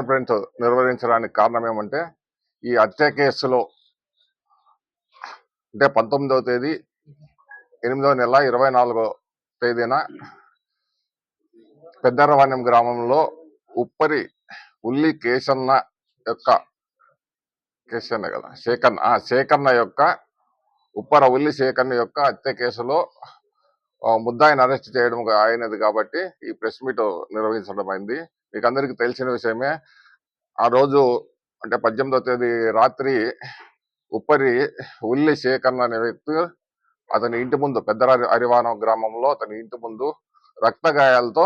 Conference నిర్వహించడానికి కారణం ఏమంటే ఈ హత్య కేసులో అంటే పంతొమ్మిదవ తేదీ ఎనిమిదవ నెల ఇరవై నాలుగో తేదీన పెద్దరవాణ్యం గ్రామంలో ఉప్పరి ఉల్లి కేశన్న యొక్క కేశన్న కదా శేఖన్న శేఖన్న యొక్క ఉప్పర ఉల్లి శేఖన్న యొక్క హత్య కేసులో ముద్దాయిని అరెస్ట్ చేయడం అయినది కాబట్టి ఈ ప్రెస్ మీట్ నిర్వహించడం అయింది. మీకు అందరికీ తెలిసిన విషయమే ఆ రోజు అంటే పద్దెనిమిదో తేదీ రాత్రి ఉప్పరి ఉల్లి శేఖర్ అనే వ్యక్తి అతని ఇంటి ముందు పెద్ద అరివానం గ్రామంలో అతని ఇంటి ముందు రక్త గాయాలతో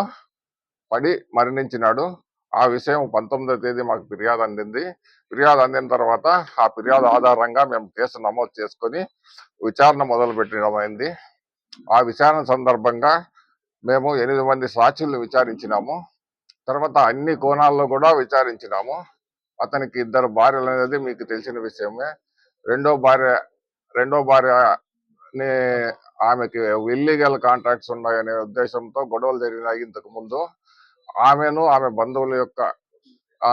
పడి మరణించినాడు. ఆ విషయం పంతొమ్మిదవ తేదీ మాకు ఫిర్యాదు అందింది. ఫిర్యాదు అందిన తర్వాత ఆ ఫిర్యాదు ఆధారంగా మేము కేసు నమోదు చేసుకొని విచారణ మొదలు పెట్టడం అయింది ఆ విచారణ సందర్భంగా మేము ఎనిమిది మంది సాక్షుల్ని విచారించినాము. తర్వాత అన్ని కోణాల్లో కూడా విచారించినాము. అతనికి ఇద్దరు భార్యలు అనేది మీకు తెలిసిన విషయమే. రెండో భార్య రెండో భార్యని ఆమెకి ఇల్లీగల్ కాంట్రాక్ట్స్ ఉన్నాయనే ఉద్దేశంతో గొడవలు జరిగినాయి ఇంతకు ముందు. ఆమెను ఆమె బంధువుల యొక్క ఆ,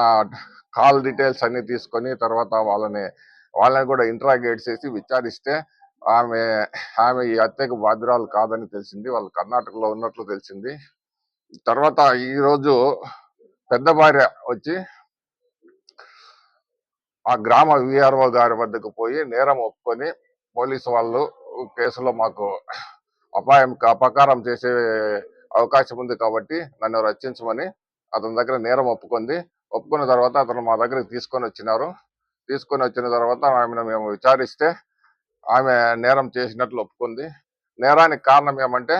కాల్ డీటెయిల్స్ అన్ని తీసుకొని తర్వాత వాళ్ళని వాళ్ళని కూడా ఇంట్రాగేట్ చేసి విచారిస్తే ఆమె ఆమె ఈ హత్యకు బాధ్యురాలు కాదని తెలిసింది. వాళ్ళు కర్ణాటకలో ఉన్నట్లు తెలిసింది. తర్వాత ఈరోజు పెద్ద భార్య వచ్చి ఆ గ్రామ విఆర్ఓ గారి వద్దకు పోయి నేరం ఒప్పుకొని పోలీసు వాళ్ళు కేసులో మాకు అపాయం అపకారం చేసే అవకాశం ఉంది కాబట్టి నన్ను రక్షించమని అతని దగ్గర నేరం ఒప్పుకుంది. ఒప్పుకున్న తర్వాత అతను మా దగ్గరికి తీసుకొని వచ్చినారు. తీసుకొని వచ్చిన తర్వాత ఆమెను మేము విచారిస్తే ఆమె నేరం చేసినట్లు ఒప్పుకుంది. నేరానికి కారణం ఏమంటే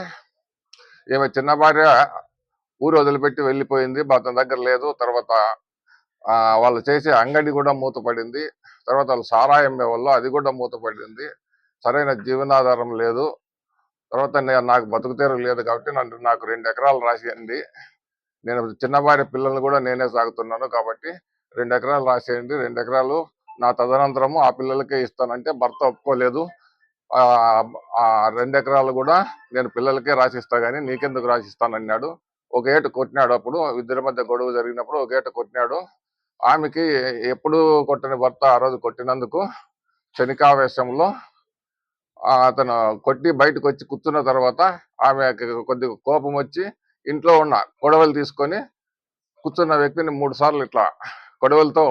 ఈమె చిన్న భార్య ఊరు వదిలిపెట్టి వెళ్ళిపోయింది. అతని దగ్గర లేదు. తర్వాత వాళ్ళు చేసే అంగడి కూడా మూతపడింది. తర్వాత వాళ్ళు సారాయి వాళ్ళు అది కూడా మూతపడింది. సరైన జీవనాధారం లేదు. తర్వాత నాకు బతుకుతేరు లేదు కాబట్టి నన్ను నాకు రెండు ఎకరాలు రాసేయండి. నేను చిన్న పిల్లల్ని కూడా నేనే సాగుతున్నాను కాబట్టి రెండు ఎకరాలు రాసేయండి. రెండు ఎకరాలు నా తదనంతరము ఆ పిల్లలకే ఇస్తానంటే భర్త ఒప్పుకోలేదు. ఆ ఆ రెండు ఎకరాలు కూడా నేను పిల్లలకే రాసిస్తా గానీ నీకెందుకు రాసిస్తాను అన్నాడు ఒక ఏట కొట్టినాడు అప్పుడు ఇద్దరి మధ్య గొడవ జరిగినప్పుడు ఒక ఏట కొట్టినాడు. ఆమెకి ఎప్పుడు కొట్టని భర్త ఆ రోజు కొట్టినందుకు శనికావేశంలో ఆ అతను కొట్టి బయటకు వచ్చి కూర్చున్న తర్వాత ఆమె కొద్దిగా కోపం వచ్చి ఇంట్లో ఉన్న గొడవలు తీసుకొని కూర్చున్న వ్యక్తిని మూడు సార్లు ఇట్లా గొడవలతో